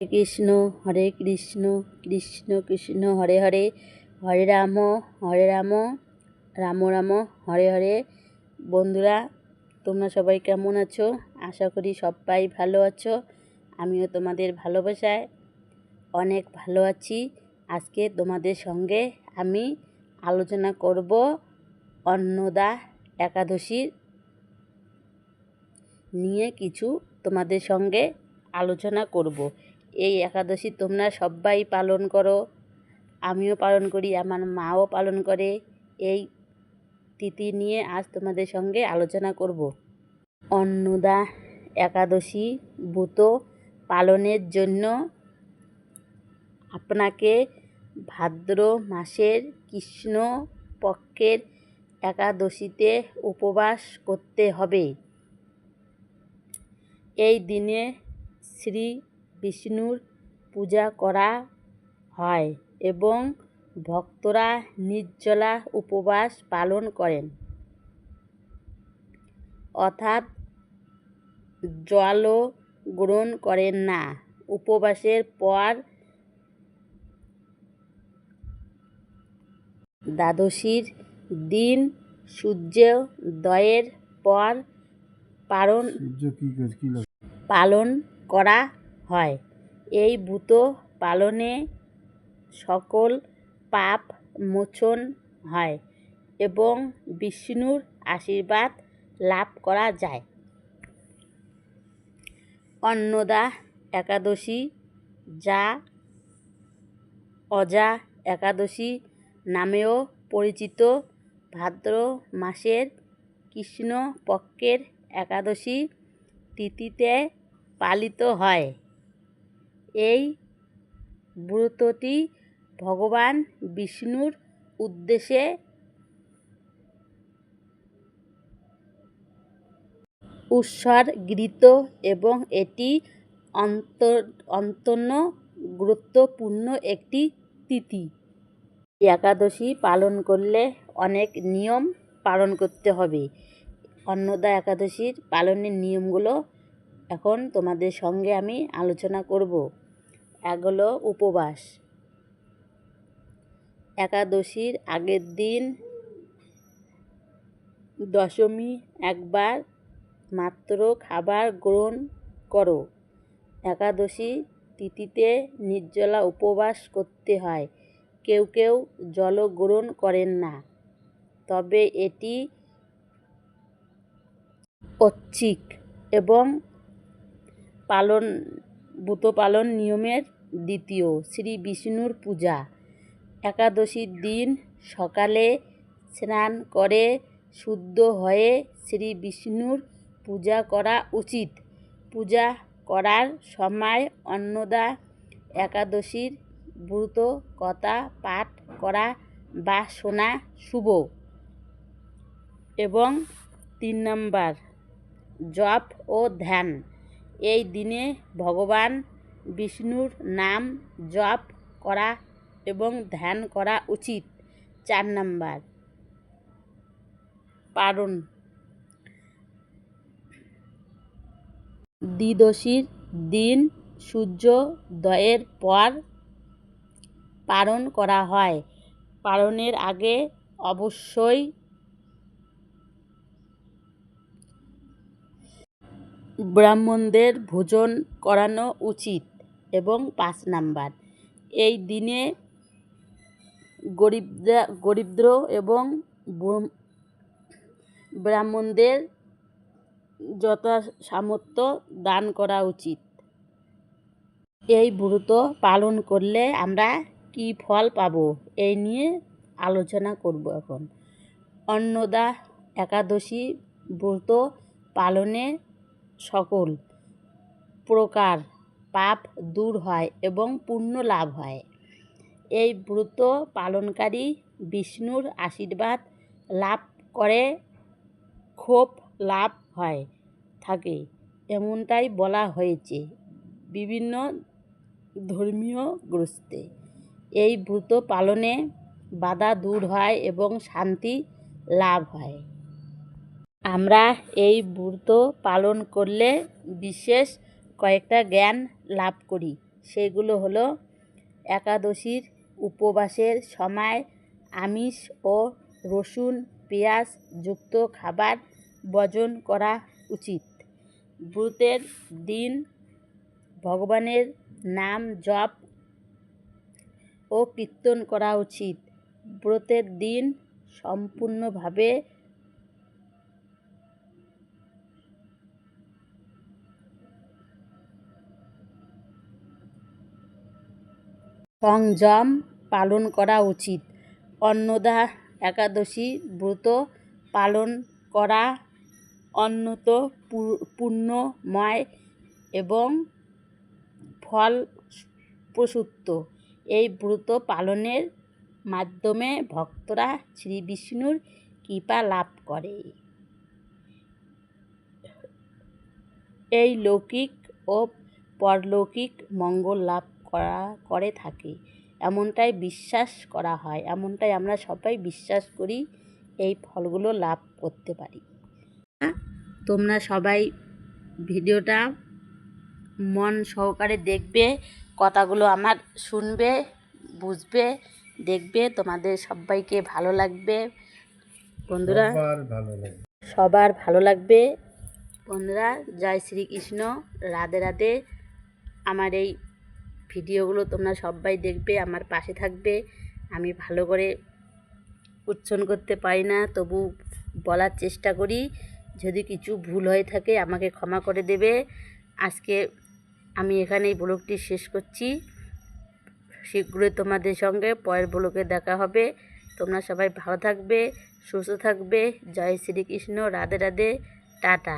হরে কৃষ্ণ হরে কৃষ্ণ কৃষ্ণ কৃষ্ণ, হরে হরে হরে রাম হরে রাম রাম রাম, হরে হরে। বন্ধুরা, তোমরা সবাই কেমন আছো? আশা করি সবাই ভালো আছো। আমিও তোমাদের ভালোবাসায় অনেক ভালো আছি। আজকে তোমাদের সঙ্গে আমি আলোচনা করব অন্নদা একাদশীর নিয়ে কিছু তোমাদের সঙ্গে আলোচনা করব। এই একাদশী তোমরা সবাই পালন করো। আমিও পালন করি, আমার মাও পালন করে। এই তিথি নিয়ে আজ তোমাদের সঙ্গে আলোচনা করব। অন্নদা একাদশী ব্রত পালনের জন্য আপনাকে ভাদ্র মাসের কৃষ্ণ পক্ষের একাদশীতে উপবাস করতে হবে। এই দিনে শ্রী বিষ্ণুর পূজা করা হয় এবং ভক্তরা নির্জলা উপবাস পালন করেন। অর্থাৎ জলও গ্রহণ করেন না। উপবাসের পর দ্বাদশীর দিন সূর্যোদয়ের পর পালন পালন করা হয়। এই ব্রত পালনে সকল পাপ মোচন হয় এবং বিষ্ণুর আশীর্বাদ লাভ করা যায়। অন্নদা একাদশী যা অজা একাদশী নামেও পরিচিত ভাদ্র মাসের কৃষ্ণ পক্ষের একাদশী তিথিতে পালিত হয়। এই ব্রতটি ভগবান বিষ্ণুর উদ্দেশ্যে উৎসর্গৃত এবং এটি অন্তর অন্তন্য গুরুত্বপূর্ণ একটি তিথি। একাদশী পালন করলে অনেক নিয়ম পালন করতে হবে। অন্নদা একাদশীর পালনের নিয়মগুলো এখন তোমাদের সঙ্গে আমি আলোচনা করব। এগুলো উপবাস। একাদশীর আগের দিন দশমী একবার মাত্র খাবার গ্রহণ করো। একাদশী তিথিতে নির্জলা উপবাস করতে হয়। কেউ কেউ জল গ্রহণ করেন না। তবে এটি ঐচ্ছিক এবং পালন ব্রত পালন নিয়মের দ্বিতীয় শ্রী বিষ্ণুর পূজা। একাদশীর দিন সকালে স্নান করে শুদ্ধ হয়ে শ্রী বিষ্ণুর পূজা করা উচিত। পূজা করার সময় অন্নদা একাদশীর ব্রত, কথা পাঠ করা বা শোনা শুভ। এবং তিন নম্বর, জপ ও ধ্যান। এই দিনে ভগবান বিষ্ণুর নাম জপ করা এবং ধ্যান করা উচিত। চার নম্বর। পারণ। দ্বিদশীর দিন সূর্যোদয়ের পর পালন করা হয়। পালনের আগে অবশ্যই ব্রাহ্মণদের ভোজন করানো উচিত। এবং পাঁচ নাম্বার। এই দিনে গরিবরা গরিদ্র এবং ব্রাহ্মণদের যথা সামর্থ্য দান করা উচিত। এই ব্রত পালন করলে আমরা কী ফল পাবো? এই নিয়ে আলোচনা করব এখন। অন্নদা একাদশী ব্রত পালনে সকল প্রকার পাপ দূর হয় এবং পুণ্য লাভ হয়। এই ব্রত পালনকারী বিষ্ণুর আশীর্বাদ লাভ করে খুব লাভ হয়, থাকে, এমনটাই বলা হয়েছে বিভিন্ন ধর্মীয় গ্রস্তে এই ব্রত পালনে বাধা দূর হয় এবং শান্তি লাভ হয়। আমরা এই ব্রত পালন করলে বিশেষ কয়েকটা জ্ঞান লাভ করি। সেগুলো হলো একাদশীর উপবাসের সময় আমিষ ও রসুন, পেঁয়াজ যুক্ত খাবার বর্জন করা উচিত। ব্রতের দিন ভগবানের নাম জপ ও কীর্তন করা উচিত। ব্রতের দিন সম্পূর্ণভাবে সংযম পালন করা উচিত। অন্নদা একাদশী ব্রত পালন করা অন্যত পুণ্যময় এবং ফল প্রসূত এই ব্রত পালনের মাধ্যমে ভক্তরা শ্রী বিষ্ণুর কৃপা লাভ করে। এই লৌকিক ও পরলৌকিক মঙ্গল লাভ করা করে থাকে। এমনটাই বিশ্বাস করা হয় এমনটাই আমরা সবাই বিশ্বাস করি এই ফলগুলো লাভ করতে পারি। তোমরা সবাই ভিডিওটা মন সহকারে দেখবে কথাগুলো আমার শুনবে বুঝবে দেখবে তোমাদের সবাইকে ভালো লাগবে। বন্ধুরা সবার ভালো সবার ভালো লাগবে। বন্ধুরা জয় শ্রীকৃষ্ণ রাধে রাধে। আমার এই ভিডিওগুলো তোমরা সবাই দেখবে, আমার পাশে থাকবে। আমি ভালো করে উচ্চারণ করতে পারি না, তবু বলার চেষ্টা করি। যদি কিছু ভুল হয়ে থাকে, আমাকে ক্ষমা করে দেবে। আজকে আমি এখানেই ব্লগটি শেষ করছি। শীঘ্রই তোমাদের সঙ্গে পরের ব্লগে দেখা হবে। তোমরা সবাই ভালো থাকবে, সুস্থ থাকবে। জয় শ্রীকৃষ্ণ, রাধে রাধে, টাটা।